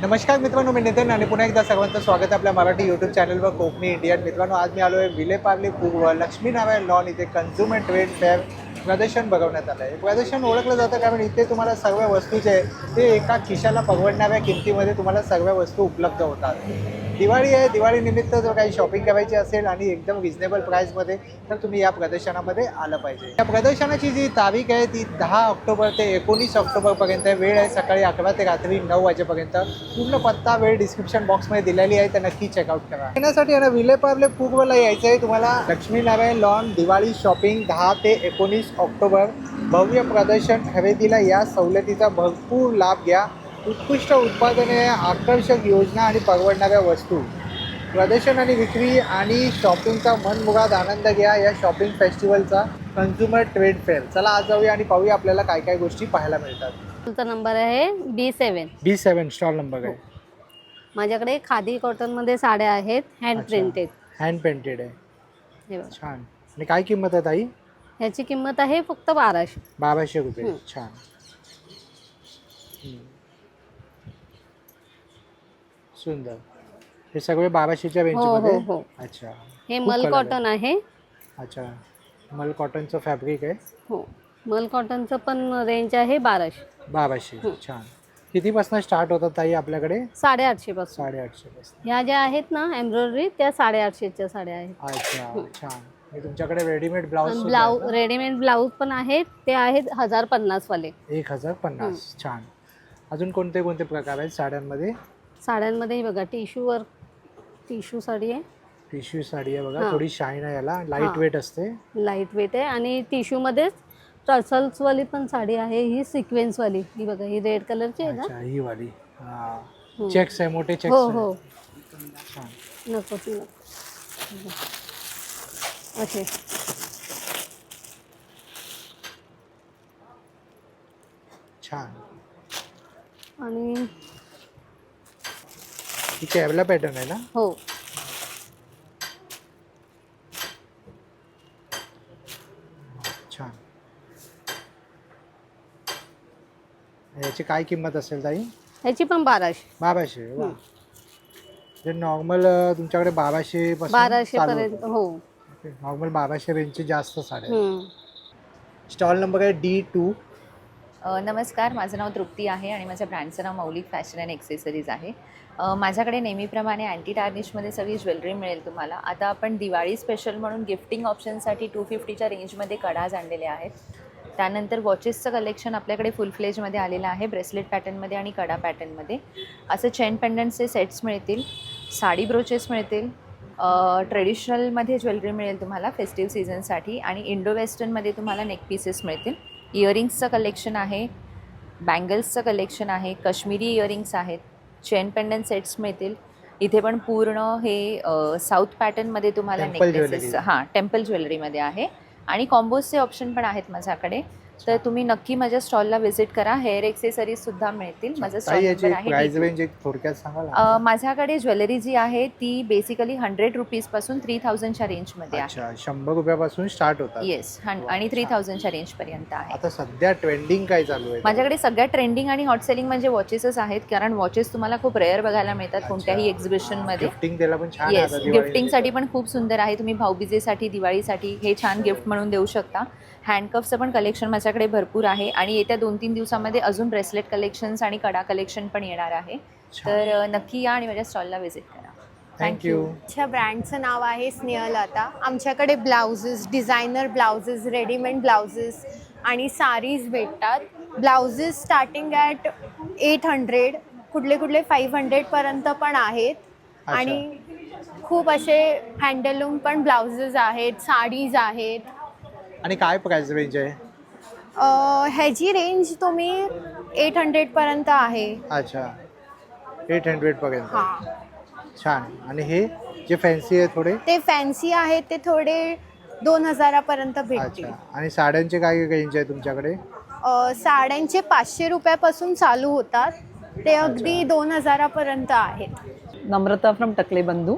नमस्कार मित्रांनो मी नितीन आणि पुन्हा एकदा सर्वांचं स्वागत आहे आपल्या मराठी यूट्यूब चॅनलवर कोकणी इंडियन मित्रांनो आज मी आलो आहे विलेपार्ले पूर्व लक्ष्मीनारायण लॉन इथे कन्झ्युमर ट्रेड फेअर प्रदर्शन बघवण्यात आलं आहे प्रदर्शन ओळखलं जातं कारण इथे तुम्हाला सर्व वस्तू जे आहे ते एका खिशाला परवडणाऱ्या किमतीमध्ये तुम्हाला सर्व वस्तू उपलब्ध होतात. दिवाळी आहे. दिवाळीनिमित्त जर काही शॉपिंग करायची असेल आणि एकदम रिजनेबल प्राईसमध्ये तर तुम्ही या प्रदर्शनामध्ये आलं पाहिजे. या प्रदर्शनाची जी तारीख आहे ती दहा ऑक्टोबर ते एकोणीस ऑक्टोबरपर्यंत वेळ आहे सकाळी अकरा ते रात्री नऊ वाजेपर्यंत. पूर्ण पत्ता वेळ डिस्क्रिप्शन बॉक्समध्ये दिलेली आहे तर नक्की चेकआउट करा. येण्यासाठी आहे ना विलेपार्ले पूर्वला यायचं आहे. तुम्हाला लक्ष्मीनारायण लॉन दिवाळी शॉपिंग दहा ते एकोणीस ऑक्टोबर. भव्य प्रदर्शन खरेदीला या सवलतीचा भरपूर लाभ घ्या. उत्कृष्ट उत्पादने आकर्षक योजना आणि परवडणाऱ्या वस्तू. प्रदर्शन आणि विक्री आणि शॉपिंगचा मनमुराद आनंद घ्या या शॉपिंग फेस्टिवलचा कन्झ्युमर ट्रेड फेअर चला आज जाऊया आणि पाहूया आपल्याला काय काय गोष्टी पाहायला मिळतात. तुमचा नंबर आहे बी सेवन बी सेवन स्टॉल नंबर आहे माझ्याकडे खादी कॉटनमध्ये साड्या आहेत हँड अच्छा. प्रिंटेड हँड पेंटेड आहे. हे बघा. छान. आणि काय किंमत आहे ताई? ह्याची किंमत आहे फक्त बाराशे. बाराशे रुपये. हं. छान. हं. सुंदर. हे सगळे बाराशेच्या हो रेंजमध्ये हो हो. अच्छा. हे खूप मल कॉटन आहे. अच्छा. मल कॉटनचं फॅब्रिक आहे. हो. मल कॉटनचं पण रेंज आहे बाराशे. बाराशे. हं. छान. कितीपासून स्टार्ट होतात ताई आपल्याकडे? साडेआठशे पासून. साडेआठशे पासून. ह्या ज्या आहेत ना एम्ब्रॉयडरी त्या साडेआठशेच्या साड्या आहेत. अच्छा छान. आणि तुमच्याकडे readymade blouse blouse readymade blouse पण आहेत. ते आहेत हजार पन्नासवाले. एक हजार पन्नास. छान. अजून कोणते कोणते प्रकार आहेत साड्यांमध्ये? साड्यांमध्ये हे बघा टिश्यूवर टिश्यू साडी आहे. टिश्यू साडी आहे बघा हां. थोडी शाईन आहे याला लाइट हां. वेट असते. लाइट वेट आहे आणि टिश्यूमध्येच टसल्सवाली पण साडी आहे ही सिक्वेन्सवाली ही बघा ही रेड कलरची आहे ना? अच्छा ही वाली. हा. हं. चेक्स आहे मोठे चेक्स हो हो. छान. नको ती नको. असे छान. आणि ही कॅबला पॅटर्न आहे ना? हो. छान. याची काय किंमत असेल ताई? ह्याची पण बाराशे. बाराशे वा. जे नॉर्मल तुमच्याकडे बाराशे बाराशे पर्यंत हो. नॉर्मल बाराशे रेंजचे जास्त साड्या हम्म. स्टॉल नंबर आहे डी टू नमस्कार माझं नाव तृप्ती आहे आणि माझ्या ब्रँडचं नाव मौलिक फॅशन अँड एक्सेसरीज आहे. माझ्याकडे नेहमीप्रमाणे अँटी टार्निशमध्ये सगळी ज्वेलरी मिळेल तुम्हाला. आता आपण दिवाळी स्पेशल म्हणून गिफ्टिंग ऑप्शनसाठी टू फिफ्टीच्या रेंजमध्ये कडाज आणलेले आहेत. त्यानंतर वॉचेसचं कलेक्शन आपल्याकडे फुल फ्लेजमध्ये आलेलं आहे ब्रेसलेट पॅटर्नमध्ये आणि कडा पॅटर्नमध्ये असं चेन पेंडंटचे सेट्स मिळतील साडी ब्रोचेस मिळतील ट्रेडिशनलमध्ये ज्वेलरी मिळेल तुम्हाला फेस्टिव्ह सीझनसाठी आणि इंडो वेस्टर्नमध्ये तुम्हाला नेक पीसेस मिळतील. इयरिंग्सचं कलेक्शन आहे बँगल्सचं कलेक्शन आहे काश्मीरी इयरिंग्स आहेत चेन पेंडंट सेट्स मिळतील. इथे पण पूर्ण हे साऊथ पॅटर्नमध्ये तुम्हाला नेकलेसेस. हां टेम्पल ज्वेलरीमध्ये आहे. आणि कॉम्बोजचे ऑप्शन पण आहेत माझ्याकडे. तर तुम्ही नक्की माझ्या स्टॉलला व्हिजिट करा. हेअर एक्सेसरीज सुद्धा मिळतील माझा स्टॉल नंबर आहे. Price D2. रेंज एक थोडक्यात सांगाल अ, माझ्याकडे ज्वेलरी जी आहे ती बेसिकली हंड्रेड रुपीजपासून थ्री थाउजंडच्या रेंजमध्ये आहे. अच्छा शंभर रुपयापासून स्टार्ट होतात. येस आणि थ्री थाउजंडच्या रेंजपर्यंत आहे. आता सध्या ट्रेंडिंग काय चालू आहे? माझ्याकडे सगळ्यात ट्रेंडिंग आणि हॉट सेलिंग म्हणजे वॉचेसच आहेत कारण वॉचेस तुम्हाला खूप रेअर बघायला मिळतात कोणत्याही छान आहे येस. गिफ्टिंगसाठी पण खूप सुंदर आहे. तुम्ही भाऊबीजेसाठी दिवाळीसाठी हे छान गिफ्ट म्हणून देऊ शकता. हँडकफचं पण कलेक्शन माझ्याकडे भरपूर आहे आणि येत्या दोन तीन दिवसामध्ये अजून ब्रेसलेट कलेक्शन्स आणि कडा कलेक्शन पण येणार आहे. तर नक्की या आणि माझ्या स्टॉलला व्हिजिट करा. थँक्यू आमच्या ब्रँडचं नाव आहे स्नेहलता. आमच्याकडे blouses designer blouses readymade blouses आणि सारीज भेटतात. Blouses starting at eight hundred कुठले कुठले फाईव्ह हंड्रेडपर्यंत पण आहेत. आणि खूप असे हँडलूम पण ब्लाउजेस आहेत साडीज आहेत. आणि काय प्राइस रेंज आहे? अं, ह्याची रेंज तुम्ही एट हंड्रेडपर्यंत आहे. अच्छा. एट हंड्रेड पर्यंत. हां. छान. आणि हे जे फॅन्सी आहे थोडे? ते फॅन्सी आहेत ते थोडे दोन हजारापर्यंत भेटतील. अच्छा. आणि साड्यांचे काय रेंज आहे तुमच्याकडे? अ, साड्यांचे पाचशे रुपयापासून चालू होतात. ते अगदी दोन हजारापर्यंत आहेत. नम्रता फ्रॉम टकले बंधू.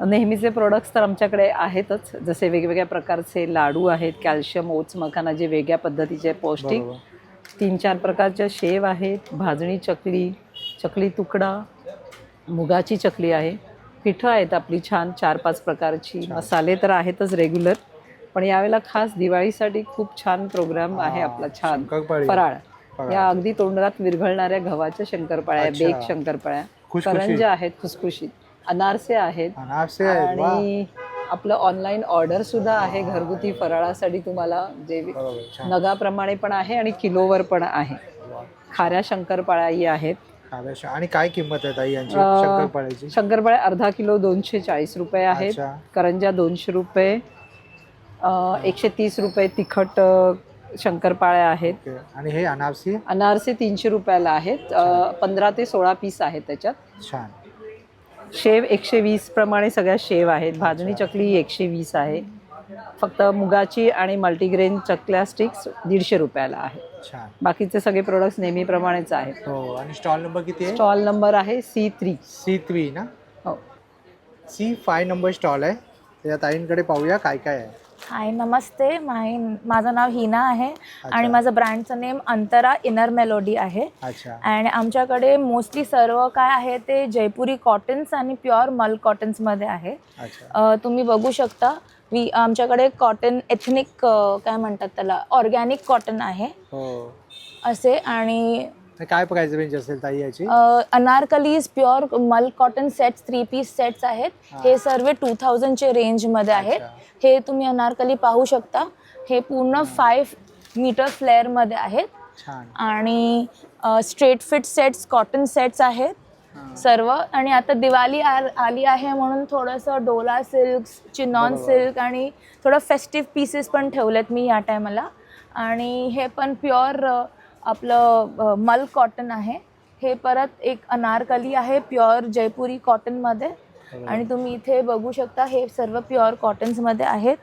नेहमीचे प्रोडक्ट्स तर आमच्याकडे आहेतच. जसे वेगवेगळ्या प्रकारचे लाडू आहेत कॅल्शियम ओट्स मखाना जे वेगळ्या पद्धतीचे पौष्टिक तीन चार प्रकारच्या शेव आहेत भाजणी चकली चकली तुकडा मुगाची चकली आहे. पिठं आहेत आपली छान चार पाच प्रकारची मसाले तर आहेतच रेग्युलर पण यावेळेला खास दिवाळीसाठी खूप छान प्रोग्राम आहे आपला छान. फराळ. या अगदी तोंडात विरघळणाऱ्या गव्हाच्या शंकरपाळ्या. बेक शंकरपाळ्या. करंजा आहेत खुसखुशीत. अनारसे आहेत. अनारसे आहेत वा आणि आपलं ऑनलाईन ऑर्डर सुद्धा आहे घरगुती फराळासाठी तुम्हाला जे बरोबर छान. नगाप्रमाणे पण आहे आणि किलोवर पण आहे. खाऱ्या शंकरपाळ्याही आहेत. आणि काय किंमत आहे ताई यांची अं, शंकरपाळ्याची? शंकरपाळ्या अर्धा किलो दोनशे चाळीस रुपये आहेत. अच्छा. करंजा दोनशे रुपये. अं, एकशे तीस रुपये तिखट अं, शंकरपाळ्या आहेत. ओके. आणि हे अनारसी? अनारसे तीनशे रुपयाला आहेत. अं, पंधरा ते सोळा पीस आहेत त्याच्यात. छान. शेव एकशे वीस प्रमाणे सगळ्या शेव आहेत. भाजणी चकली एकशे वीस आहे. फक्त मुगाची आणि मल्टीग्रेन चकल्या स्टिक्स दीडशे रुपयाला आहे. बाकीचे सगळे प्रोडक्ट्स नेहमीप्रमाणेच आहेत. हो आणि स्टॉल नंबर किती आहे? स्टॉल नंबर आहे सी थ्री. सी थ्री ना? हो. सी फाय नंबर स्टॉल आहे. त्या ताईंकडे पाहूया काय काय आहे. हाय नमस्ते. माय माझं नाव हिना आहे आणि माझं ब्रँडचं नेम अंतरा इनर मेलोडी आहे. आणि आमच्याकडे मोस्टली सर्व काय आहे ते जयपुरी कॉटन्स आणि प्युअर मल कॉटन्समध्ये आहे. तुम्ही बघू शकता. वी आमच्याकडे कॉटन एथनिक काय म्हणतात त्याला ऑर्गॅनिक कॉटन आहे. हो. असे आणि काय प्राइस रेंज असेल ताई याची? अनारकलीज प्युअर मल cotton sets three piece sets आहेत. हे. सर्व टू थाउजंडचे रेंजमध्ये आहेत. हे तुम्ही अनारकली पाहू शकता. हे पूर्ण फाईव्ह मीटर फ्लेअरमध्ये आहेत. आणि straight fit sets cotton sets आहेत. सर्व. आणि आता दिवाळी आ- आली आहे म्हणून थोडंसं डोला सिल्क चिनॉन सिल्क आणि थोडं फेस्टिव्ह पीसेस पण ठेवलेत मी या टायमाला आणि हे पण प्युअर आपलं मल कॉटन आहे. हे परत एक अनारकली आहे प्युअर जयपुरी कॉटनमध्ये. आणि तुम्ही इथे बघू शकता हे सर्व प्युअर कॉटन्समध्ये आहेत.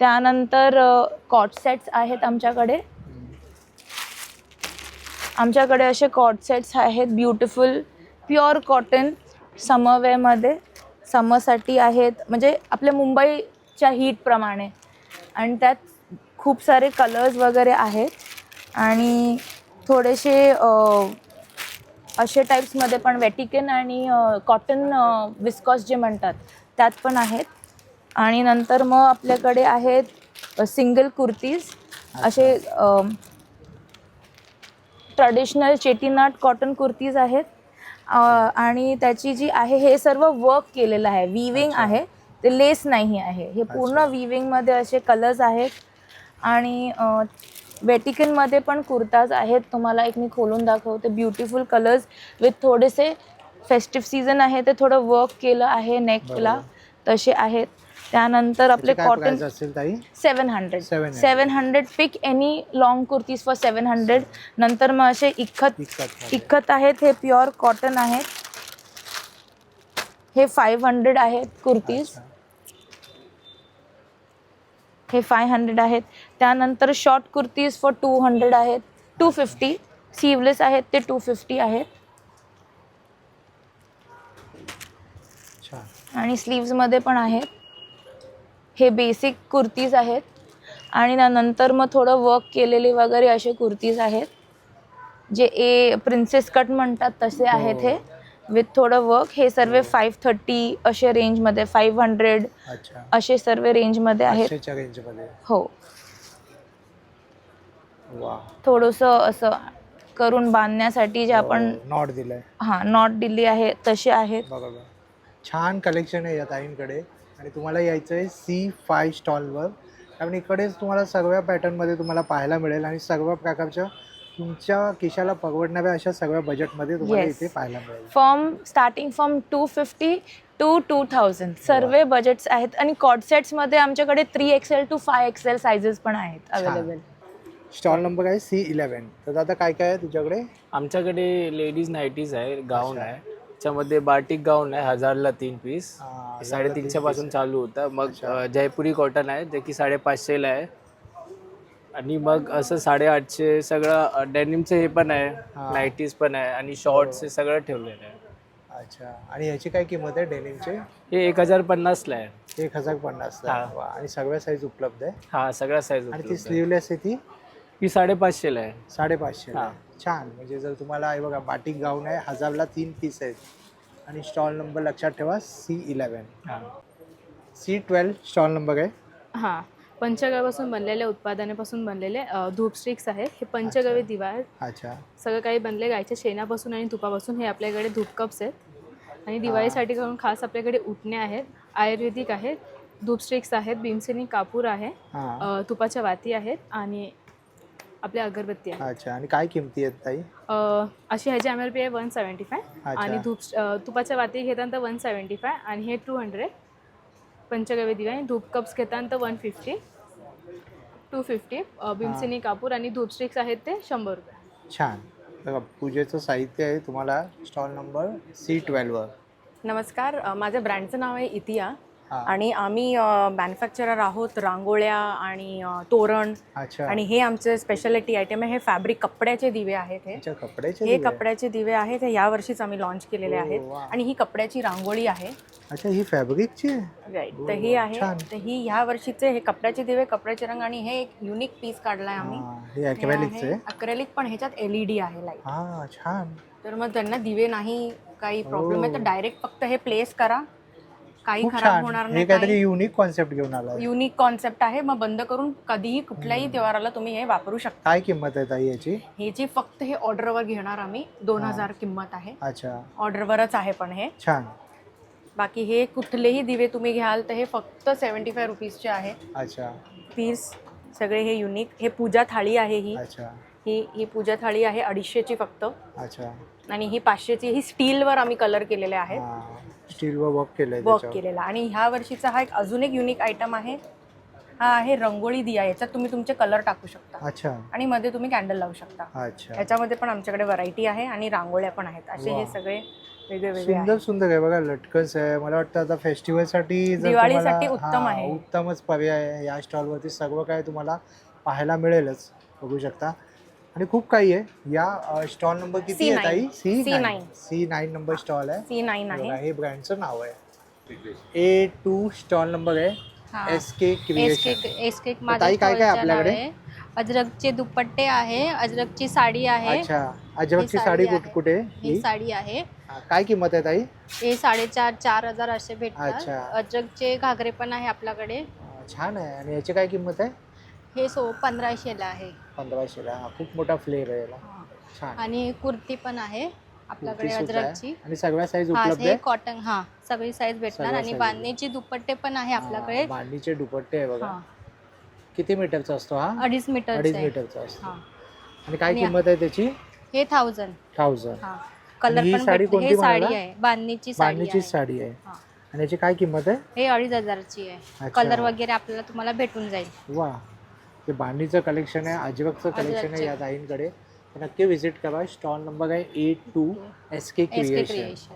त्यानंतर कॉट सेट्स आहेत आमच्याकडे. आमच्याकडे असे कॉट सेट्स आहेत ब्युटिफुल प्युअर कॉटन समरवेअरमध्ये समरसाठी आहेत म्हणजे आपल्या मुंबईच्या हीटप्रमाणे आणि त्यात खूप सारे कलर्स वगैरे आहेत. आणि थोडेसे असे टाईप्समध्ये पण वेटिकन आणि कॉटन विस्कॉस जे म्हणतात त्यात पण आहेत. आणि नंतर मग आपल्याकडे आहेत सिंगल कुर्तीज. असे ट्रॅडिशनल चेटीनाट कॉटन कुर्तीज आहेत. आणि त्याची जी आहे हे सर्व वर्क केलेलं आहे. विविंग आहे. ते लेस नाही आहे. हे पूर्ण विविंगमध्ये असे कलर्स आहेत. आणि वेटिकनमध्ये पण कुर्ताज आहेत. तुम्हाला एक मी खोलून दाखवते. ब्युटिफुल कलर्स विथ थोडेसे फेस्टिव्ह सीझन आहे. ते थोडं वर्क केलं आहे नेकला तसे आहेत. त्यानंतर आपले cotton seven hundred 700. Seven hundred pick any long kurtis for seven hundred नंतर मग असे इखत इखत आहेत. हे प्युअर कॉटन आहेत. हे फाईव्ह हंड्रेड आहेत कुर्तीज हे फाय हंड्रेड आहेत. त्यानंतर short kurtis for two hundred आहेत. टू फिफ्टी सीवलेस आहेत ते टू फिफ्टी आहेत. आणि स्लीव्समध्ये पण आहेत. हे बेसिक कुर्तीज आहेत. आणि नंतर मग थोडं वर्क केलेले वगैरे असे कुर्तीज आहेत. जे ए प्रिन्सेस कट म्हणतात तसे आहेत हे. विथ थोडं वर्क हे सर्व फाईव्ह थर्टी असे रेंजमध्ये फाईव्ह हंड्रेड असे सर्व रेंजमध्ये आहेत. हो. थोडंसं असं करून बांधण्यासाठी जे आपण नॉट दिलंय. हां नॉट दिली आहे तसे आहेत. छान कलेक्शन आहे या ताईंकडे. आणि तुम्हाला यायचं आहे सी फाय स्टॉलवर कारण इकडेच तुम्हाला सगळ्या पॅटर्नमध्ये तुम्हाला पाहायला मिळेल आणि सर्व प्रकारच्या तुमच्या खिशाला परवडणाऱ्या अशा सगळ्या बजेटमध्ये तुम्हाला Yes. इथे पाहायला मिळेल. From starting from two fifty to two thousand सर्व बजेट्स आहेत आणि कॉड सेट्समध्ये आमच्याकडे three XL two five XL sizes पण आहेत अवेलेबल स्टॉल नंबर आहे सी इलेवन तर आता काय काय आहे तुझ्याकडे? आमच्याकडे लेडीज नाईटीज आहे गाऊन आहे. त्याच्यामध्ये बाटिक गाऊन आहे हजारला तीन पीस. हा, हजारला साडेतीनशे तीन पासून चालू होतं. मग अ, जयपुरी कॉटन आहे जे की साडेपाचशेला आहे. आणि मग असं साडेआठशे सगळं डेनिमचं हे पण आहे हा. नाईटीज पण आहे आणि शॉर्ट्स हे सगळं ठेवलेलं आहे. अच्छा. आणि याची काय किंमत आहे डेनिमचे? हे एक हजार पन्नासला आहे. एक हजार पन्नास हा. वा. आणि सगळ्या साईज उपलब्ध आहे? हा सगळ्या साईज आणि ती स्लीवलेस आहे ती? ही साडेपाचशेला आहे. साडेपाचशे हा. छान. म्हणजे जर तुम्हाला हे बघा बाटिक गाऊन आहे हजारला तीन पीस आहेत. आणि स्टॉल नंबर लक्षात ठेवा सी इलेवन हा. सी ट्वेल्व स्टॉल नंबर आहे. हां. पंचगव्यापासून बनलेल्या उत्पादनापासून बनलेले अ, धूप स्टिक्स आहेत. हे पंचगव्य दिवा आहेत. अच्छा. सगळं काही बनले गायच्या शेणापासून आणि तुपापासून. हे आपल्याकडे धूप कप्स आहेत. आणि दिवाळीसाठी करून खास आपल्याकडे उठणे आहेत. आयुर्वेदिक आहेत. धूप स्टिक्स आहेत. भीमसेनी कापूर आहे. हां. अ, तुपाच्या वाती आहेत. आणि आपल्या अगरबत्ती आहे अच्छा आणि काय किमती आहेत ताई? अ, अशी ह्याची एम आर पी आहे वन सेवन्टी फाय अच्छा. आणि धूप अ, तुपाच्या वाती घेताना वन सेवन्टी फाय आणि हे टू हंड्रेड पंचगव्य दिवा आणि धूप कप्स घेताना वन फिफ्टी टू फिफ्टी भीमसेनी कापूर आणि धूप स्टिक्स आहेत ते शंभर रुपये. छान. बघा पूजेचं साहित्य आहे तुम्हाला स्टॉल नंबर सी ट्वेल्ववर नमस्कार अ, माझ्या ब्रँडचं नाव आहे इतिया. आणि आम्ही मॅन्युफॅक्चरर आहोत रांगोळ्या आणि तोरण. आणि हे आमचे स्पेशालिटी आयटम आहे. हे फॅब्रिक कपड्याचे दिवे आहेत हे. हे. कपड्याचे दिवे आहेत. हे यावर्षीच आम्ही लॉन्च केलेले आहेत. आणि ही कपड्याची रांगोळी आहे. अच्छा ही फॅब्रिकची राईट तर ही आहे. तर ही ह्या वर्षीचे हे कपड्याचे दिवे कपड्याचे रंग आणि हे एक युनिक पीस काढलाय आम्ही. अक्रेलिक पण ह्याच्यात एलईडी आहे लाइट छान. तर मग त्यांना दिवे नाही काही प्रॉब्लेम आहे तर. डायरेक्ट फक्त हे प्लेस करा. काही खूप खराब छान. होणार हे नाही काहीतरी काही- युनिक कॉन्सेप्ट घेऊन आला युनिक कॉन्सेप्ट आहे. मग बंद करून कधीही कुठल्याही त्योहाराला तुम्ही हे वापरू शकता. काय किंमत आहे ताई याची? हे जी फक्त हे ऑर्डरवर घेणार आम्ही दोन हा. हजार किंमत आहे. अच्छा. ऑर्डरवरच आहे पण हे. छान. बाकी हे कुठलेही दिवे तुम्ही घ्याल तर हे फक्त सेवन्टी फाय रुपीजचे आहे. अच्छा. पीस सगळे हे युनिक हे पूजा थाळी आहे ही. अच्छा. ही ही पूजा थाळी आहे अडीचशेची फक्त. अच्छा. आणि ही पाचशेची ही स्टीलवर आम्ही कलर केलेले आहेत. स्टीलवर वर्क केलंय वर्क त्याच्यावर. केलेला. आणि ह्या वर्षीचा हा एक अजून एक युनिक आयटम आहे. हा आहे रंगोळी दिया. याच्यात तुम्ही तुमचे कलर टाकू शकता. अच्छा. आणि मध्ये तुम्ही कॅन्डल लावू शकता. अच्छा. याच्यामध्ये पण आमच्याकडे व्हरायटी आहे आणि रांगोळ्या पण आहेत. असे हे वा. सगळे वेगळे सुंदर सुंदर आहे. बघा लटकन्स आहे. मला वाटतं आता फेस्टिवलसाठी जर दिवाळीसाठी तुम्हाला- उत्तम हा, आहे. उत्तमच पर्याय आहे. या स्टॉलवरती सर्व काय तुम्हाला पाहायला मिळेलच. बघू शकता. आणि खूप काही आहे. या स्टॉल नंबर किती आहे C9. ताई? C C9. C nine number stall आहे. सी नाईन हे बघा, आहे हे ब्रँडचं नाव आहे. ए टू स्टॉल नंबर आहे. S K creation S K ताई, काय काय आपल्याकडे? अजरकचे दुपट्टे आहे. अजरकची साडी आहे. अच्छा. अजरकची ही साडी साडी कुठे कुठे? आहे? ही ही? साडी आहे. हा, काय किंमत आहे ताई? हे साडेचार चार हजार असे भेटतात. अच्छा. अजरकचे घागरे पण आहे आपल्याकडे. हा, छान आहे. आणि याची काय किंमत आहे? हे सो पंधराशेला आहे. पंधराशेला हा खूप मोठा फ्लेअर आहे याला. छान. आणि कुर्ती पण आहे आपल्याकडे कुर्ती सुद्धा आहे. अजरकची आणि सगळ्या साईज हा उपलब्ध हे आहे? कॉटन हा सगळी साईज भेटणार. सगळ्या आणि size. बांधणीची दुपट्टे पण आहे आपल्याकडे. हा, मांडीचे दुपट्टे आहे बघा. हा. किती मीटरचा असतो हा? अडीच मीटर अडीच मीटरचा असतो. हा. आणि काय आणि- किंमत आहे त्याची? हे थाउजंड थाउजंड हा. कलर ही पण साडी भेटते. हे कोणती साडी म्हणाला? आहे. बांधणीची साडी बांधणीची आहे. साडी आहे. हा. आणि याची काय किंमत आहे? हे अडीच हजारची आहे. अच्छा. कलर वगैरे आपल्याला तुम्हाला भेटून जाईल. वा. ते बांधणीचं कलेक्शन आहे अजरकचं कलेक्शन आहे. या ताईंकडे. तर नक्की व्हिजिट करा. स्टॉल नंबर आहे A two S K creation creation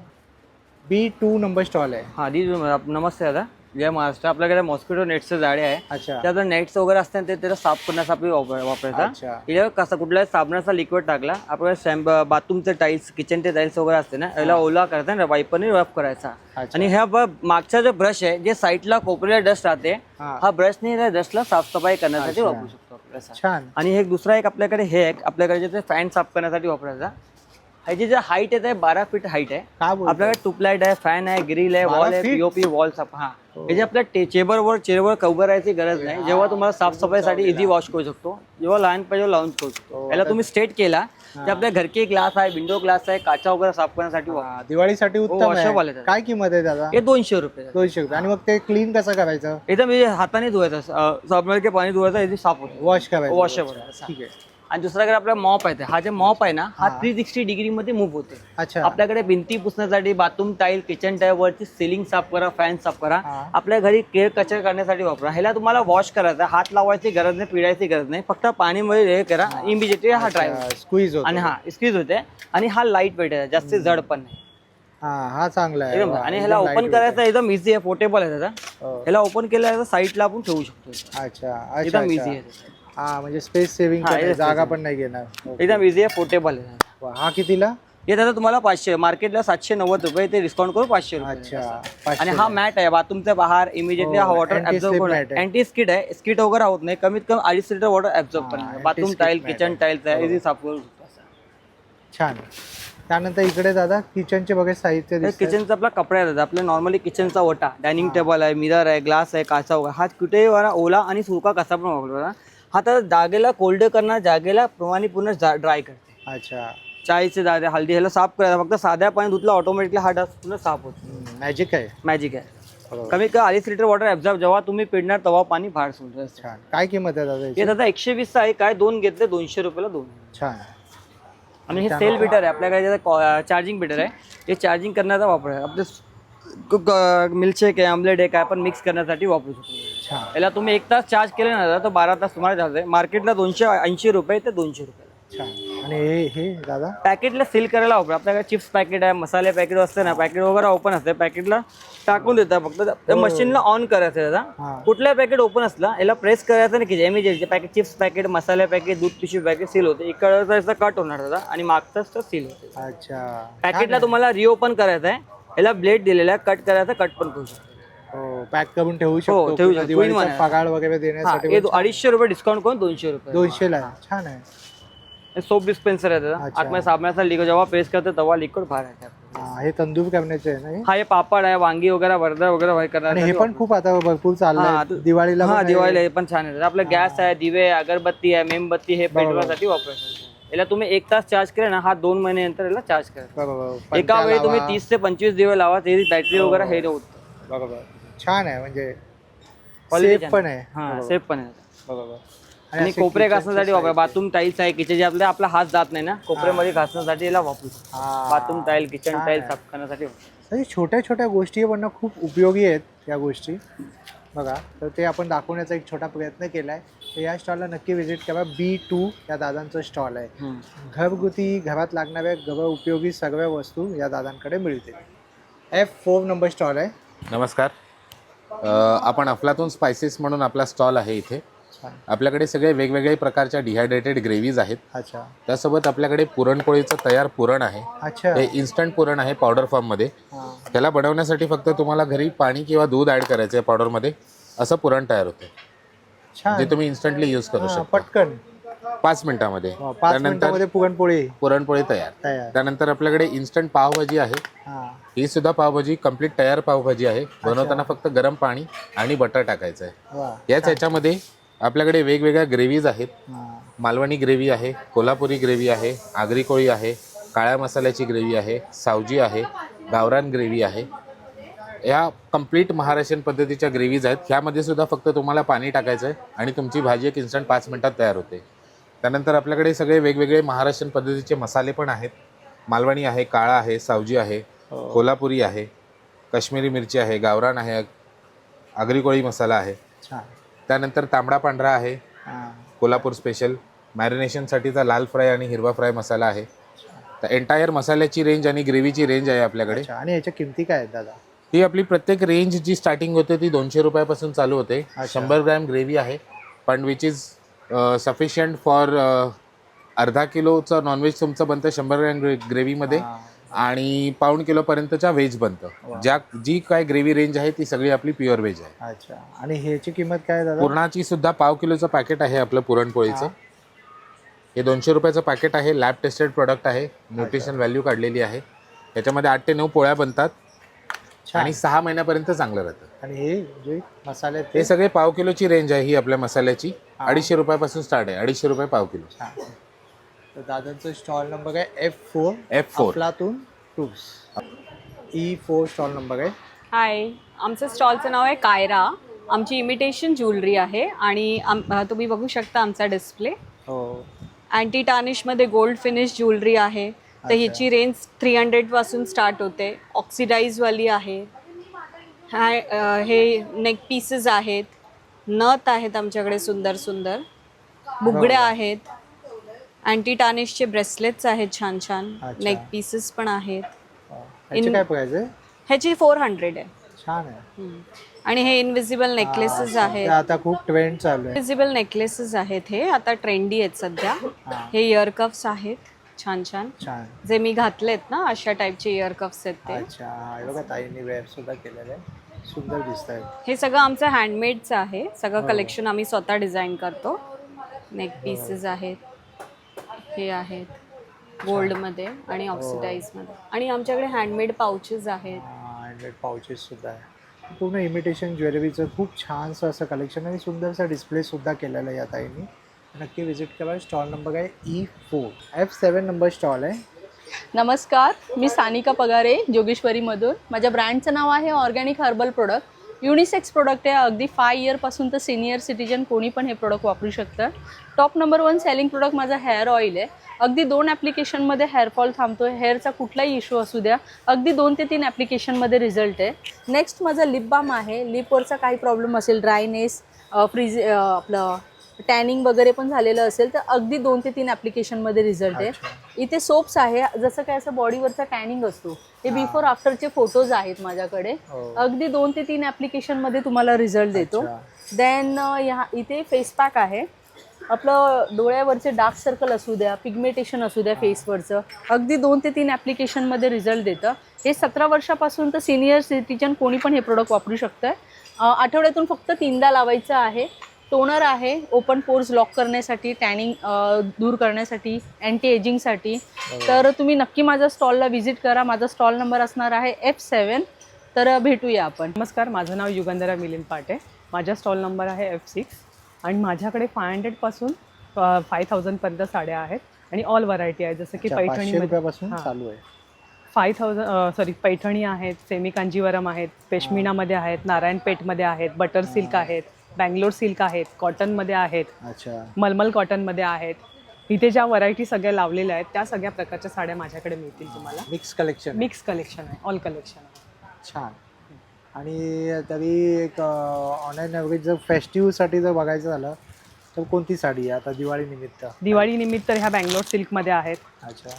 B two number stall आहे. हा दी नमस्ते दादा. जय महाराष्ट्र आपल्याकडे मॉस्किटो नेटचं जाळे आहे अच्छा त्यात नेट्स वगैरे असतात ते त्याला साफ करण्यासाठी वापर- वापरायचा अच्छा याच्यावर कसा कुठल्याही साबणाचा लिक्विड टाकला आपल्याला शॅम्प बाथरूमचे टाईल्स किचनचे टाईल्स वगैरे असते ना याला ओला करता ना वाईपरने रफ करायचा अच्छा. आणि ह्या ब- मागचा जो ब्रश आहे जे साईडला कोपऱ्याला डस्ट राहते हा. हा ब्रशने त्या डस्टला साफसफाई करण्यासाठी. वापरू शकतो. छान आणि एक दुसरा एक आपल्याकडे हे आपल्याकडे जे फॅन साफ करण्यासाठी वापरायचा ह्याची जे हाईट आहे ते बारा फीट हाईट आहे. काय बोलतो आपल्याकडे ट्यूबलाईट आहे फॅन आहे ग्रिल आहे 12 वॉल आहे feet? पीओपी वॉल साफ हा. हे. जे आपल्या टे- चेबरवर चेअरवर कव्हर गरज नाही. जेव्हा तुम्हाला साफसफाईसाठी इझी वॉश करू शकतो. जेव्हा लहान पाहिजे लावून करू शकतो. हो, याला तुम्ही स्टेट केला ते आपल्या घरके ग्लास आहे विंडो ग्लास आहे काचा वगैरे साफ करण्यासाठी वापर- हा, दिवाळीसाठी उत्तम washable आहे आहे काय किंमत आहे दादा हे दोनशे रुपये दोनशे रुपये. आणि मग ते क्लीन कसं करायचं? एकदम म्हणजे हाताने धुवायचं. साबणाचे पाणी धुवायचं साफ होतो. वॉश करायचं. Washable. ठीक आहे. आणि दुसऱ्याकडे आपला मॉप आहे हा जे मॉप आहे ना हा. थ्री सिक्स्टी डिग्री मध्ये मूव्ह होते अच्छा. आपल्याकडे भिंती पुसण्यासाठी बाथरूम टाईल किचन टाईल वरची सिलिंग साफ करा फॅन साफ करा. आपल्या घरी केअर कचरा करण्यासाठी वापरा. ह्याला तुम्हाला वॉश करायचा हात लावायची गरज नाही पिळायची गरज नाही. फक्त पाणीमध्ये हे करा. इमिजिएटली हा ड्राय स्क्वीज होतो. आणि हा स्क्रीज होते. आणि हा लाइट वेट आहे. जास्त जड पण नाही. हा चांगला आहे. आणि ह्याला ओपन करायचं एकदम इझी आहे. पोर्टेबल आहे त्याचा. हो. ह्याला ओपन केलं साईडला आपण ठेवू शकतो. अच्छा एकदम. इझी आहे. हा म्हणजे स्पेस सेव्हिंग हा, जागा. पण नाही घेणार. एकदम इझी आहे पोर्टेबल आहे वा, हा कितीला हे दादा तुम्हाला पाचशे मार्केटला सातशे नव्वद रुपये ते डिस्काउंट करून पाचशे रुपये अच्छा आणि हा मॅट आहे बाथरूमच्या बाहेर इमिजिएटली हो, हा वॉटर anti-slip ऍब्झॉर्ब mat आहे. अँटी स्किट आहे स्किट वगैरे होत नाही कमीत कमी अडीच लिटर वॉटर ऍब्झॉर्ब हा, पण bathroom anti-skid tile mat kitchen आहे. टाईल्स आहे हो. इझी साफ करू. छान त्यानंतर इकडे दादा किचनचे बघा साहित्य हे दिसतंय. किचनचा आपला कपडा दादा आपल्या नॉर्मली किचनचा ओटा डायनिंग टेबल आहे मिरर आहे ग्लास आहे काचा वगैरे हा कुठेही वाला ओला आणि सुका कसा पण वापरला हा तर जागेला कोल्ड करणार जागेला प्रमाणे पूर्ण ड्राय करते. अच्छा. चायचे दादे हल्दी ह्याला साफ करायला फक्त साध्या पाणी धुतला ऑटोमॅटिकली हा डस्ट पूर्ण साफ होतो. मॅजिक आहे. मॅजिक आहे. कमी कमी अडीच लिटर वॉटर ॲब्झॉर्ब जेव्हा तुम्ही पिडणार तेव्हा पाणी बाहेर सोडतं छान. काय किंमत आहे दादा हे? दादा एकशे वीसचं आहे. काय दोन घेतले? दोनशे रुपयाला दोन. छान. आणि हे सेल बिटर आहे. आपल्याकडे चार्जिंग बिटर आहे. हे चार्जिंग करण्याचा वापर आहे. आपले मिल्कशेक आहे आमलेट आहे काय पण मिक्स करण्यासाठी वापरू शकतो. याला तुम्ही एक तास चार्ज केले ना दादा, तर बारा तास तुम्हाला चार्ज आहे मार्केटला दोनशे ऐंशी रुपये ते दोनशे रुपये. आणि हे हे दादा? पॅकेटला सील करायला वापर. आपल्याकडे चिप्स पॅकेट आहे मसाले पॅकेट असते ना पॅकेट वगैरे ओपन असते. पॅकेटला टाकून देतात फक्त. मशीनला ऑन करायचं. दादा. कुठल्या पॅकेट ओपन असला याला प्रेस करायचं नाही की इमिजिएटली पॅकेट चिप्स पॅकेट मसाले पॅकेट दूध पिशवी पॅकेट सील होते. इकडचा कट होणार दादा. आणि मागचाच तर सील होते. अच्छा. पॅकेटला तुम्हाला रिओपन करायचं आहे. याला ब्लेड दिलेला आहे. कट करायचा कट पण करू शकतो. पॅक करून ठेवू शकतो ठेवू पुन्हा शकतो. दिवाळीचा Queen one आहे. फगाळ वगैरे हा, देण्यासाठी हे पण अडीचशे रुपये डिस्काउंट करून दोनशे रुपये. दोनशे ला आहे. छान आहे. सोप डिस्पेन्सर आहे त्याचा. अच्छा. आतमध्ये साबणाचा लिक्विड जेव्हा प्रेस करतो तेव्हा लिक्विड बाहेर येतात हा, हे तंदूर करण्याचे आहे ना हे? हा हे पापड आहे वांगी वगैरे वर्धा वगैरे आणि हे पण खूप आता भरपूर हा, चाललंय दिवाळीला हा पण दिवाळीला हे- हे पण छान आहे. आपलं गॅस आहे दिवे आहे, अगरबत्ती आहे मेणबत्ती हे पेटवण्यासाठी वापरायचं याला तुम्ही एक तास चार्ज केला ना हा दोन महिने नंतर याला चार्ज बरोबर. एका वेळी तुम्ही लावा. तीस ते पंचवीस दिवे लावा ते बॅटरी वगैरे हे होतं. बरोबर. छान आहे म्हणजे Quality सेफ छान. पण आहे. हा बरोबर. सेफ पण आहे. आणि असे कोपरे kitchen चे घासण्यासाठी वापर. बाथरूम टाईल्स आहे किचन जे आपल्या आपला हात जात नाही ना. कोपऱ्यामध्ये घासण्यासाठी याला वापरू शकतो. हा. बाथरूम टाईल किचन छान टाईल आहे. साफ करण्यासाठी वापरू. म्हणजे छोट्या छोट्या गोष्टी पण खूप उपयोगी आहेत या गोष्टी. बघा तर ते आपण दाखवण्याचा एक छोटा प्रयत्न केला आहे तर या स्टॉलला नक्की व्हिजिट करा. बी टू या दादांचं स्टॉल आहे. घरगुती घरात लागणाऱ्या घर उपयोगी सगळ्या वस्तू या दादांकडे मिळतील. एफ फोर नंबर स्टॉल आहे. नमस्कार. आपण अफलातून स्पायसेस म्हणून आपला स्टॉल आहे इथे. आपल्याकडे सगळे वेगवेगळे प्रकारच्या डिहायड्रेटेड ग्रेव्हीज आहेत. अच्छा. त्यासोबत आपल्याकडे पुरणपोळीचं तयार पुरण आहे. अच्छा. हे इन्स्टंट पुरण आहे पावडर फॉर्ममध्ये हां. त्याला बनवण्यासाठी फक्त तुम्हाला घरी पाणी किंवा दूध ॲड करायचं आहे पावडरमध्ये असं पुरण तयार होतं. जे तुम्ही इन्स्टंटली यूज करू शकता. पटकन. पाच मिनिटामध्ये. पाच मिनिटामध्ये पुरणपोळी पुरणपोळी तयार. तयार. त्यानंतर आपल्याकडे इन्स्टंट पावभाजी आहे. हां. ही सुद्धा पावभाजी कंप्लीट तयार पावभाजी आहे. बनवताना फक्त गरम पाणी आणि बटर टाकायचं आहे. वा याच याच्यामध्ये आपल्याकडे वेगवेगळ्या ग्रेव्हीज आहेत. हां. मालवणी ग्रेव्ही आहे कोल्हापुरी ग्रेव्ही आहे आगरी कोळी आहे काळ्या मसाल्याची ग्रेव्ही आहे सावजी आहे गावरान ग्रेव्ही आहे. या कंप्लीट महाराष्ट्रीयन पद्धतीच्या ग्रेव्हीज आहेत. ह्यामध्ये सुद्धा फक्त तुम्हाला पाणी टाकायचं आहे आणि तुमची भाजी एक इन्स्टंट पाच मिनटात तयार होते. त्यानंतर आपल्याकडे सगळे वेगवेगळे महाराष्ट्रीयन पद्धतीचे मसाले पण आहेत. मालवणी आहे काळा आहे सावजी आहे कोल्हापुरी आहे काश्मीरी मिरची आहे गावरान आहे आगरी कोळी मसाला आहे. त्यानंतर तांबडा पांढरा आहे. हां. कोल्हापूर स्पेशल मॅरिनेशनसाठीचा लाल फ्राय आणि हिरवा फ्राय मसाला आहे. तर एंटायर मसाल्याची रेंज आणि ग्रेव्हीची रेंज आहे आपल्याकडे. आणि याच्या किमती काय आहेत दादा? ही आपली प्रत्येक रेंज जी स्टार्टिंग होते ती दोनशे रुपयापासून चालू होते. शंभर ग्रॅम ग्रेव्ही आहे. पण विच इज सफिशियंट फॉर अर्धा किलोचं नॉनव्हेज तुमचं बनतं शंभर ग्रॅम ग्रे ग्रेव्हीमध्ये आणि पाऊण किलोपर्यंतच्या व्हेज बनतं. ज्या जी काय ग्रेव्ही रेंज आहे ती सगळी आपली प्युअर व्हेज आहे. अच्छा. आणि ह्याची किंमत काय दादा? पुरणाची सुद्धा पाव किलोचं पॅकेट आहे आपलं पुरणपोळीचं. हे. दोनशे रुपयाचं पॅकेट आहे लॅब टेस्टेड प्रोडक्ट आहे न्यूट्रिशन व्हॅल्यू काढलेली आहे. त्याच्यामध्ये आठ ते नऊ पोळ्या बनतात. आणि सहा महिन्यापर्यंत चांगलं राहतं. आणि हे जे मसाले आहेत हे ते सगळे पाव किलोची रेंज आहे ही आपल्या मसाल्याची. अडीचशे रुपयापासून स्टार्ट आहे. अडीचशे रुपये पाव किलो. तर दादांचं स्टॉल नंबर आहे एफ फोर F4. अफलातून टूब्स ई फोर स्टॉल नंबर आहे हाय आमचं स्टॉलचं नाव आहे कायरा. आमची इमिटेशन ज्वेलरी आहे आणि आम अ, तुम्ही बघू शकता आमचा डिस्प्ले हो. अँटी टार्निशमध्ये गोल्ड फिनिश ज्वेलरी आहे. तर ह्याची रेंज थ्री हंड्रेडपासून स्टार्ट होते. ऑक्सिडाईजवाली आहे. हा हे नेक पीसेस आहेत नथ आहेत आमच्याकडे सुंदर सुंदर. बुगड्या आहेत अँटी टार्निशचे ब्रेसलेट्स आहेत छान छान अच्छा. नेक पीसेस पण आहेत. ह्याचे इन- काय प्राइस आहे? ह्याची फोर हंड्रेड आहे. छान आहे. हम्म. आणि हे इनविजिबल नेकलेसेस ते आहेत. आता खूप ट्रेंड चालू आहे. इनविजिबल नेकलेसेस आहेत हे आता ट्रेंडी आहेत सध्या. हे. इयर कफ्स आहेत छान छान. छान. जे मी घातलेत ना अशा टाईपचे इयर कप्स आहेत ते. अच्छा. हा, हे बघा ताईंनी वेअर सुद्धा केलेलं. आहे सुंदर दिसत आहेत हे सगळं आमचं हँडमेडचं आहे. सगळं हो. कलेक्शन आम्ही स्वतः डिझाईन करतो. नेक पीसेस आहेत. हे आहेत. गोल्डमध्ये आणि ऑक्सिडाईजमध्ये आणि आमच्याकडे हँडमेड पाउचेस आहेत. हँडमेड पाउचेस सुद्धा आहे. पूर्ण इमिटेशन ज्वेलरीचं खूप छानसं असं कलेक्शन आणि सुंदरसा डिस्प्ले सुद्धा केलेला आहे या ताईंनी. नक्की व्हिजिट करा. स्टॉल नंबर आहे E four F seven number stall आहे. नमस्कार मी सानिका पगारे जोगेश्वरीमधून माझ्या ब्रँडचं नाव आहे organic herbal product. Unisex product आहे अगदी फाय इयरपासून तर सिनियर सिटीजन कोणी पण हे प्रोडक्ट वापरू शकतं. Top number one selling product माझा हेअर ऑइल आहे. अगदी दोन ॲप्लिकेशनमध्ये हेअरफॉल थांबतो हेअरचा कुठलाही इश्यू असू द्या अगदी दोन ते तीन ॲप्लिकेशनमध्ये रिझल्ट आहे. नेक्स्ट माझा लिप बाम आहे. लिपवरचा काही प्रॉब्लेम असेल ड्रायनेस फ्रीज आपलं टॅनिंग वगैरे पण झालेलं असेल तर अगदी दोन ते तीन ॲप्लिकेशनमध्ये रिझल्ट आहे. इथे सोप्स आहे जसं काय असं बॉडीवरचा टॅनिंग असतो हे. बिफोर आफ्टरचे फोटोज आहेत माझ्याकडे. हो. अगदी दोन ते तीन ॲप्लिकेशनमध्ये तुम्हाला रिझल्ट देतो. देन ह्या इथे फेस पॅक आहे. आपलं डोळ्यावरचे डार्क सर्कल असू द्या पिगमेटेशन असू द्या फेसवरचं अगदी दोन ते तीन ॲप्लिकेशनमध्ये रिझल्ट देतं. हे सतरा वर्षापासून तर सिनियर सिटीजन कोणी पण हे प्रोडक्ट वापरू शकतं आठवड्यातून फक्त तीनदा लावायचं आहे. टोनर आहे ओपन पोर्स लॉक करण्यासाठी टॅनिंग दूर करण्यासाठी अँटी एजिंगसाठी तर तुम्ही नक्की माझ्या स्टॉलला व्हिजिट करा. माझा स्टॉल नंबर असणार आहे एफ सेवन तर भेटूया आपण. नमस्कार माझं नाव युगंधरा मिलिंद पाटे. माझा स्टॉल नंबर आहे एफ सिक्स. आणि माझ्याकडे फाय हंड्रेडपासून फाय थाउजंडपर्यंत साड्या आहेत. आणि ऑल व्हरायटी आहे जसं की हां. आहे. फाय थाउजंड सॉरी पैठणी आहेत सेमी कांजीवरम आहेत पेशमिनामध्ये आहेत नारायणपेठमध्ये आहेत बटर सिल्क आहेत. बँगलोर सिल्क आहेत कॉटनमध्ये आहेत अच्छा. मलमल कॉटनमध्ये आहेत. इथे ज्या व्हरायटी सगळ्या लावलेल्या आहेत त्या सगळ्या प्रकारच्या साड्या माझ्याकडे मिळतील तुम्हाला. मिक्स कलेक्शन मिक्स कलेक्शन आहे ऑल कलेक्शन आहे. छान. आणि तरी एक ऑनलाईन ॲव्हरेज जर फेस्टिव्हसाठी जर बघायचं झालं तर कोणती साडी आहे आता दिवाळी निमित्त? दिवाळी निमित्त ह्या बँगलोर सिल्कमध्ये आहेत. अच्छा.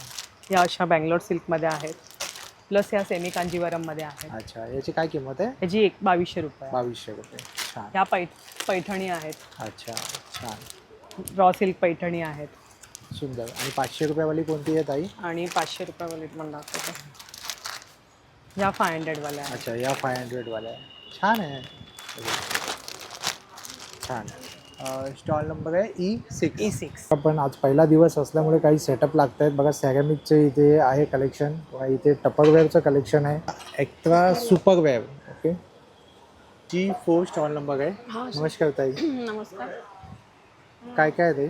या अशा बँगलोर सिल्कमध्ये आहेत. प्लस या सेमी कांजीवरममध्ये आहेत. अच्छा याची काय किंमत आहे? ह्याची एक बावीसशे रुपये. बावीसशे रुपये. छान. ह्या पै पैठणी आहेत. अच्छा छान. रॉ सिल्क पैठणी आहेत. सुंदर. आणि पाचशे रुपयावाली कोणती आहे ताई? आणि पाचशे रुपयावाले पण दाखवतो. ह्या फाय हंड्रेडवाल्या आहेत. अच्छा या फाय हंड्रेडवाल्या आहे छान आहे. छान. स्टॉल नंबर आहे ई सिक्स ई सिक्स पण आज पहिला दिवस असल्यामुळे काही सेटअप लागत आहेत बघा सॅगॅमिकचे इथे आहे कलेक्शन इथे टपरवेअरचं कलेक्शन आहे. Extra सुपरवेअर okay G four stall number आहे. नमस्कार ताई. नमस्कार. काय काय आहे ते?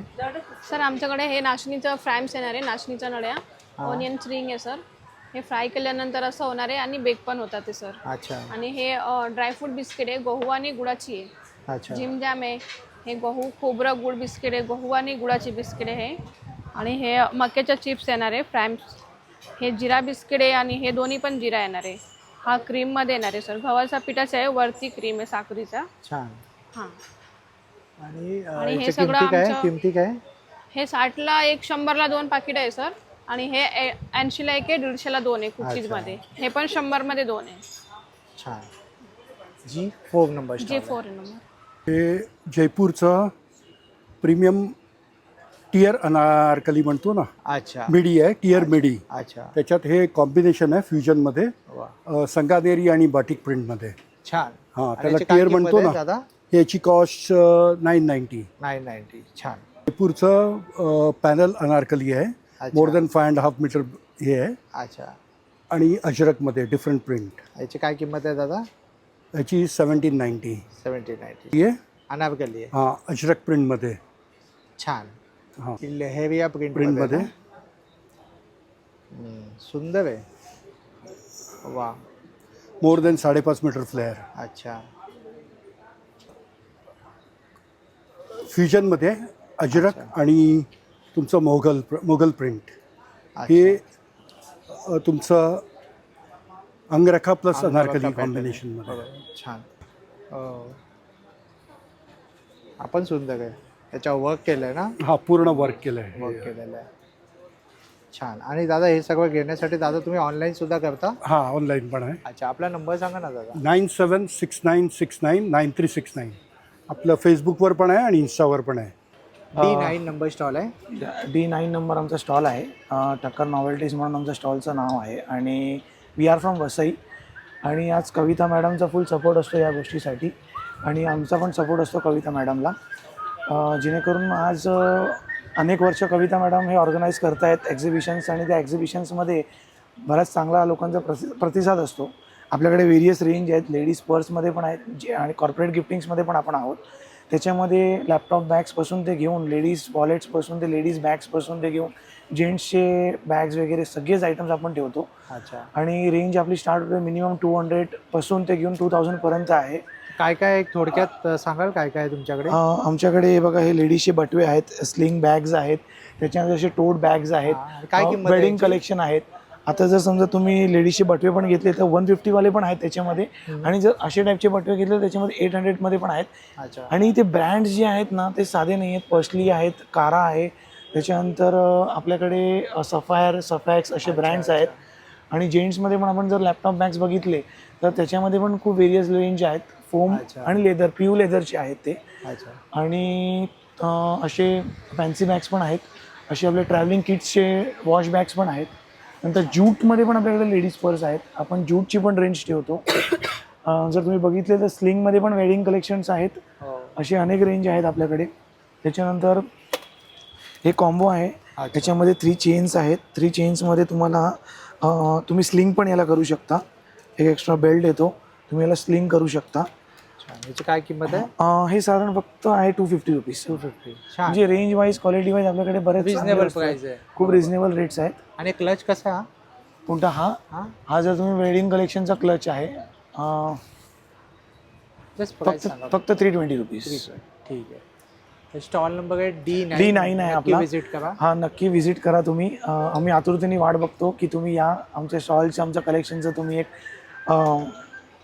सर आमच्याकडे हे नाचणीचं फ्रायम्स येणार आहे नाचणीच्या नळ्या. ऑनियन रिंग आहे सर हे फ्राय केल्यानंतर असं होणार आहे आणि बेक पण होतात ते सर अच्छा. आणि हे ड्रायफ्रूट बिस्किट आहे गहू आणि गुळाची आहे. अच्छा. जिम जॅम आहे. हे गहू खोबरं गुळ बिस्किट आहे गहू आणि गुळाची बिस्किट आहे आणि हे मक्याच्या चिप्स येणार आहे फ्रॅम्स हे जिरा बिस्किट आहे आणि हे दोन्ही पण जिरा येणार आहे. हा क्रीममध्ये येणार आहे सर. गव्हाचा पिठाचा आहे वरती क्रीम आहे साखरीचा. छान. हां. आणि हे याच्या सगळं किमती काय? आमचं- किमती काय? हे साठला एक शंभरला दोन पाकिट आहे सर. आणि हे ए- ऐंशीला एक आहे दीडशेला दोन आहे कुकीजमध्ये. हे पण शंभरमध्ये दोन आहे. छान. जी फोर नंबर जे स्टॉल फोर नंबर. हे जयपूरचं प्रीमियम टियर अनारकली म्हणतो ना. अच्छा. मिडी आहे टियर मिडी. अच्छा. त्याच्यात हे कॉम्बिनेशन आहे फ्युजनमध्ये वा. अ, संगानेरी आणि बाटिक प्रिंटमध्ये छान. हां त्याला टियर म्हणतो ना याची cost nine ninety nine ninety छान. जयपूरचं पॅनल अनारकली आहे. More than five and half metre हे आहे. अच्छा. आणि अजरकमध्ये डिफरंट प्रिंट याची काय किंमत आहे दादा? याची सेवन्टीन नाईन्टी सेवन्टी नाईन्टी ही आहे अनारकली आहे हां अजरक प्रिंटमध्ये. छान. हां. हेविया प्रिंट प्रिंटमध्ये. सुंदर आहे. वा. मोर दॅन साडेपाच मीटर फ्लेअर अच्छा. फ्युजनमध्ये अजरक आणि तुमचं मोगल मोगल प्रिंट हे तुमचं अंगरेखा प्लस अनारकली कॉम्बिनेशनमध्ये बरोबर. छान. हो. आपण सुंदर आहे. याच्यावर वर्क केलंय ना? हा पूर्ण वर्क केलं वर्क केलेलं आहे. छान. आणि दादा हे सगळं घेण्यासाठी दादा तुम्ही ऑनलाईन सुद्धा करता? हा ऑनलाईन पण आहे. अच्छा आपला नंबर सांगा ना दादा. Nine seven six nine six nine nine three six nine. आपलं फेसबुकवर पण आहे आणि इन्स्टावर पण आहे. डी नाईन नंबर स्टॉल आहे. डी नाईन नंबर आमचा स्टॉल आहे. टक्कर नॉवेल्टीज म्हणून आमच्या स्टॉलचं नाव आहे. आणि वी आर फ्रॉम वसई. आणि आज कविता मॅडमचा फुल सपोर्ट असतो या गोष्टीसाठी. आणि आमचा पण सपोर्ट असतो कविता मॅडमला. जेणेकरून आज अनेक वर्ष कविता मॅडम हे ऑर्गनाईज करतायत एक्झिबिशन्स आणि त्या एक्झिबिशन्समध्ये बराच चांगला लोकांचा प्रति प्रतिसाद असतो. आपल्याकडे वेरियस रेंज आहेत. लेडीज पर्समध्ये पण आहेत. जे आणि कॉर्पोरेट गिफ्टिंग्समध्ये पण आपण आहोत. त्याच्यामध्ये लॅपटॉप बॅग्सपासून ते घेऊन लेडीज वॉलेट्सपासून ते लेडीज बॅग्सपासून ते घेऊन जेंट्सचे बॅग्स वगैरे सगळेच आयटम्स आपण ठेवतो. अच्छा. आणि रेंज आपली स्टार्ट होते मिनिमम टू हंड्रेडपासून ते घेऊन टू थाउजंडपर्यंत आहे. काय काय थोडक्यात सांगाल? काय काय आहे तुमच्याकडे? अं, आमच्याकडे हे बघा हे लेडीजचे बटवे आहेत स्लिंग बॅग्स आहेत त्याच्यानंतर असे टोट बॅग्स आहेत काय किंमत आहे वेडिंग याची? कलेक्शन आहेत. आता जर समजा तुम्ही लेडीजचे बटवे पण घेतले तर वन फिफ्टीवाले पण आहेत त्याच्यामध्ये. आणि जर असे टाईपचे बटवे घेतले तर त्याच्यामध्ये एट हंड्रेडमध्ये पण आहेत. अच्छा. आणि ते ब्रँड्स जे आहेत ना ते साधे नाही आहेत पर्सली आहेत कारा आहे त्याच्यानंतर आपल्याकडे सफायर सफॅक्स असे ब्रँड्स आहेत. आणि जेंट्समध्ये पण आपण जर लॅपटॉप बॅग्स बघितले तर त्याच्यामध्ये पण खूप वेरियस रेंज आहेत. फोम. आणि लेदर प्यू लेदरचे आहेत ते. आणि असे फॅन्सी बॅग्स पण आहेत. असे आपले ट्रॅव्हलिंग किट्सचे वॉश बॅग्स पण आहेत. नंतर ज्यूटमध्ये पण आपल्याकडे लेडीज पर्स आहेत. आपण ज्यूटची पण रेंज ठेवतो. जर तुम्ही बघितले तर स्लिंगमध्ये पण वेडिंग कलेक्शन्स आहेत. हो. असे अनेक रेंज आहेत आपल्याकडे. त्याच्यानंतर हे कॉम्बो आहे. त्याच्यामध्ये थ्री चेन्स आहेत. थ्री चेन्समध्ये तुम्हाला तुम्ही स्लिंग पण याला करू शकता. एक एक्स्ट्रा बेल्ट येतो. तुम्ही याला स्लिंग करू शकता. याची काय किंमत आहे? हे साधारण फक्त आहे two fifty rupees two fifty म्हणजे रेंज वाईज क्वालिटी वाईज आपल्याकडे बरेच असतात. प्राइस आहे. खूप रिजनेबल रेट्स आहेत. आणि क्लच कसा कोणता? हा? हा? जर तुम्ही वेडिंग कलेक्शनचा क्लच आहे फक्त थ्री ट्वेंटी रुपीज ठीक आहे. स्टॉल नंबर आहे डी डी नाईन आहे आपला. विजिट करा. हा नक्की व्हिजिट करा तुम्ही. आम्ही आतुरतेने वाट बघतो की तुम्ही या आमच्या स्टॉलचं आमच्या कलेक्शनचं तुम्ही एक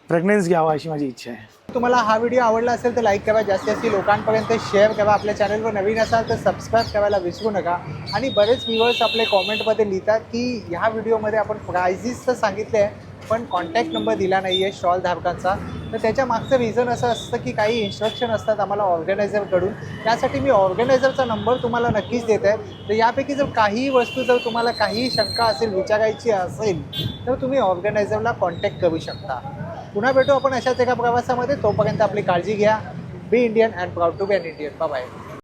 प्रेग्नेन्स घ्यावा अशी माझी इच्छा आहे. तुम्हाला हा व्हिडिओ आवडला असेल तर लाईक करा. जास्तीत जास्त लोकांपर्यंत शेअर करा. आपल्या चॅनलवर नवीन असाल तर सबस्क्राईब करायला विसरू नका. आणि बरेच व्ह्युअर्स आपले कॉमेंटमध्ये लिहितात की ह्या व्हिडिओमध्ये आपण प्रायझिस तर सांगितले आहे पण कॉन्टॅक्ट नंबर दिला नाही आहे स्टॉल धारकांचा. तर त्याच्या मागचं रिझन असं असतं की काही इन्स्ट्रक्शन असतात आम्हाला ऑर्गनायझरकडून त्यासाठी मी ऑर्गनायझरचा नंबर तुम्हाला नक्कीच देत. आहे तर यापैकी जर काही वस्तू जर तुम्हाला काही शंका असेल विचारायची असेल तर तुम्ही ऑर्गनायझरला कॉन्टॅक्ट करू शकता. पुन्हा भेटू आपण अशाच एका प्रवासामध्ये. तोपर्यंत आपली काळजी घ्या. Be Indian and proud to be an Indian bye